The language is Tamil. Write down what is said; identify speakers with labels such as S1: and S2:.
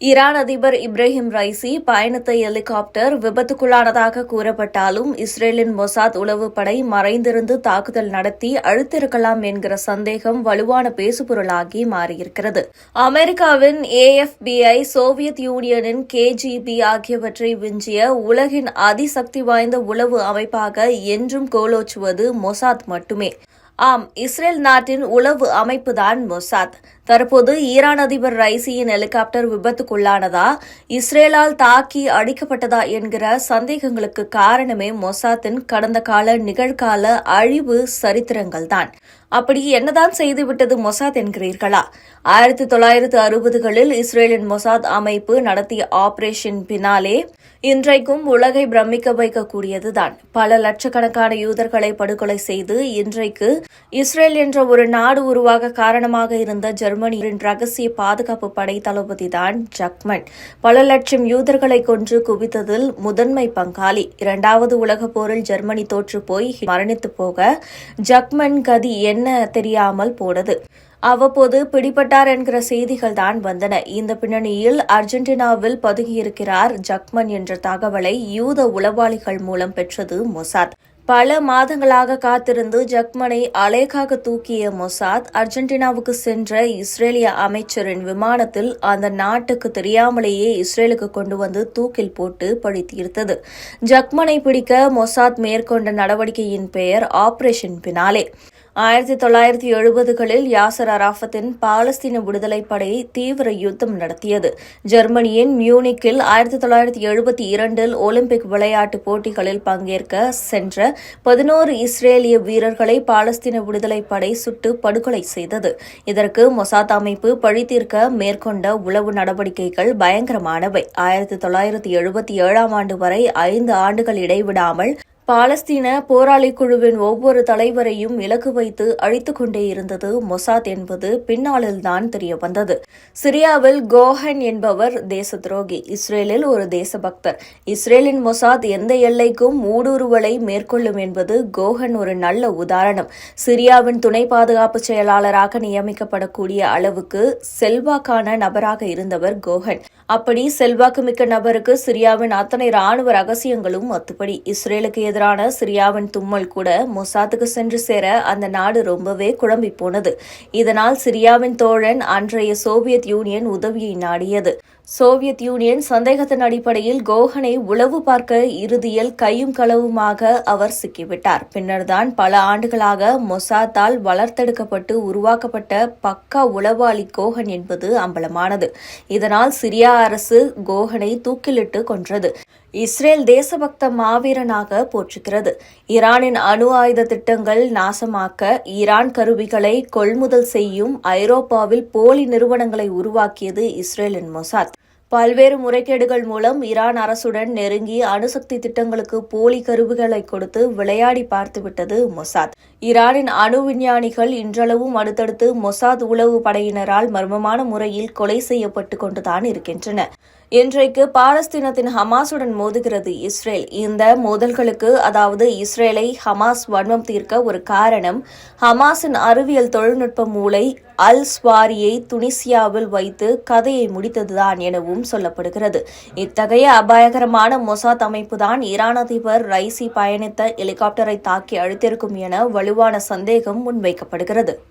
S1: ஈரான் அதிபர் இப்ராஹிம் ரைசி பயணித்த ஹெலிகாப்டர் விபத்துக்குள்ளானதாக கூறப்பட்டாலும் இஸ்ரேலின் மொசாத் உளவுப்படை மறைந்திருந்து தாக்குதல் நடத்தி அழுத்திருக்கலாம் என்கிற சந்தேகம் வலுவான பேசுபொருளாகி மாறியிருக்கிறது. அமெரிக்காவின் ஏஎஃபிஐ சோவியத் யூனியனின் கேஜிபி ஆகியவற்றை விஞ்சிய உலகின் அதிசக்தி வாய்ந்த உளவு அமைப்பாக என்றும் கோலோச்சுவது மொசாத் மட்டுமே. ஆம் இஸ்ரேல் நாட்டின் உளவு அமைப்புதான் மொசாத். தற்போது ஈரான் அதிபர் ரைசியின் ஹெலிகாப்டர் விபத்துக்குள்ளானதா? இஸ்ரேலால் தாக்கி அடிக்கப்பட்டதா என்கிற சந்தேகங்களுக்கு காரணமே மொசாத்தின் கடந்த கால நிகழ்கால அழிவு சரித்திரங்கள்தான். அப்படி என்னதான் செய்துவிட்டது மொசாத் என்கிறீர்களா? ஆயிரத்தி தொள்ளாயிரத்து அறுபதுகளில் இஸ்ரேலின் மொசாத் அமைப்பு நடத்திய ஆபரேஷன் பின்னாலே இன்றைக்கும் உலகை பிரமிக்க வைக்கக்கூடியதுதான். பல லட்சக்கணக்கான யூதர்களை படுகொலை செய்து இன்றைக்கு இஸ்ரேல் என்ற ஒரு நாடு உருவாக காரணமாக இருந்த ஜெர்மனியின் ரகசிய பாதுகாப்பு படை தளபதிதான் ஜக்மன். பல லட்சம் யூதர்களை கொன்று குவித்ததில் முதன்மை பங்காளி. இரண்டாவது உலகப் போரில் ஜெர்மனி தோற்று போய் மரணித்து போக ஜக்மன் கதி என்ன தெரியாமல் போனது. அவ்வப்போது பிடிபட்டார் என்கிற செய்திகள் தான் வந்தன. இந்த பின்னணியில் அர்ஜென்டினாவில் பதுங்கியிருக்கிறார் ஜக்மன் என்ற தகவலை யூத உளவாளிகள் மூலம் பெற்றது மொசாத். பல மாதங்களாக காத்திருந்து ஜக்மனை அலேகாக தூக்கிய மொசாத் அர்ஜென்டினாவுக்கு சென்ற இஸ்ரேலிய அமைச்சரின் விமானத்தில் அந்த நாட்டுக்கு தெரியாமலேயே இஸ்ரேலுக்கு கொண்டு வந்து தூக்கில் போட்டு பழி தீர்த்தது ஜக்மனை பிடிக்க மொசாத் மேற்கொண்ட நடவடிக்கையின் பெயர் ஆபரேஷன் பினாலே. ஆயிரத்தி தொள்ளாயிரத்தி எழுபதுகளில் யாசர் அராஃபத்தின் பாலஸ்தீன விடுதலைப் படை தீவிர யுத்தம் நடத்தியது. ஜெர்மனியின் மியூனிக்கில் ஆயிரத்தி தொள்ளாயிரத்தி எழுபத்தி இரண்டில் ஒலிம்பிக் விளையாட்டுப் போட்டிகளில் பங்கேற்க சென்ற பதினோரு இஸ்ரேலிய வீரர்களை பாலஸ்தீன விடுதலைப்படை சுட்டு படுகொலை செய்தது. இதற்கு மொசாத் அமைப்பு பழித்தீர்க்க மேற்கொண்ட உளவு நடவடிக்கைகள் பயங்கரமானவை. ஆயிரத்தி தொள்ளாயிரத்தி எழுபத்தி ஏழாம் ஆண்டு வரை ஐந்து ஆண்டுகள் இடைவிடாமல் பாலஸ்தீன போராளி குழுவின் ஒவ்வொரு தலைவரையும் இலக்கு வைத்து அழித்துக் கொண்டே இருந்தது மொசாத் என்பது பின்னாளில்தான் தெரிய வந்தது சிரியாவில் கோஹன் என்பவர் தேச துரோகி இஸ்ரேலில் ஒரு தேசபக்தர். இஸ்ரேலின் மொசாத் எந்த எல்லைக்கும் ஊடுருவலை மேற்கொள்ளும் என்பது கோஹன் ஒரு நல்ல உதாரணம். சிரியாவின் துணை பாதுகாப்பு செயலாளராக நியமிக்கப்படக்கூடிய அளவுக்கு செல்வாக்கான நபராக இருந்தவர் கோஹன். அப்படி செல்வாக்குமிக்க நபருக்கு சிரியாவின் அத்தனை ராணுவ ரகசியங்களும் அத்துப்படி. இஸ்ரேலுக்கு எதிரான சிரியாவின் தும்மல் கூட மொசாத்துக்கு சென்று சேர அந்த நாடு ரொம்பவே குழம்பி போனது. இதனால் சிரியாவின் தோழன் அன்றைய சோவியத் யூனியன் உதவியை நாடியது. சோவியத் யூனியன் சந்தேகத்தின் அடிப்படையில் கோஹனை உளவு பார்க்க இறுதியில் கையும் களவுமாக அவர் சிக்கிவிட்டார். பின்னர்தான் பல ஆண்டுகளாக மொசாத்தால் வளர்த்தெடுக்கப்பட்டு உருவாக்கப்பட்ட பக்கா உளவாளி கோஹன் என்பது அம்பலமானது. இதனால் சிரியா அரசு கோஹனை தூக்கிலிட்டு கொன்றது. இஸ்ரேல் தேசபக்த மாவீரனாக போற்றுகிறது. ஈரானின் அணு ஆயுத திட்டங்கள் நாசமாக்க ஈரான் கருவிகளை கொள்முதல் செய்யும் ஐரோப்பாவில் போலி நிறுவனங்களை உருவாக்கியது இஸ்ரேலின் மொசாத். பல்வேறு முறைகேடுகள் மூலம் ஈரான் அரசுடன் நெருங்கி அணுசக்தி திட்டங்களுக்கு போலி கருவிகளை கொடுத்து விளையாடி பார்த்துவிட்டது மொசாத். ஈரானின் அணு விஞ்ஞானிகள் இன்றளவும் அடுத்தடுத்து மொசாத் உளவு படையினரால் மர்மமான முறையில் கொலை செய்யப்பட்டு கொண்டுதான் இருக்கின்றன. இன்றைக்கு பாலஸ்தீனத்தின் ஹமாஸுடன் மோதுகிறது இஸ்ரேல். இந்த மோதல்களுக்கு அதாவது இஸ்ரேலை ஹமாஸ் வன்மம் தீர்க்க ஒரு காரணம் ஹமாஸின் அறிவியல் தொழில்நுட்ப மூளை அல் ஸ்வாரியை துனிசியாவில் வைத்து கதையை முடித்ததுதான் எனவும் சொல்லப்படுகிறது. இத்தகைய அபாயகரமான மொசாத் அமைப்புதான் ஈரான் அதிபர் ரைசி பயணித்த ஹெலிகாப்டரை தாக்கி அழுத்திருக்கும் என வலுவான சந்தேகம் முன்வைக்கப்படுகிறது.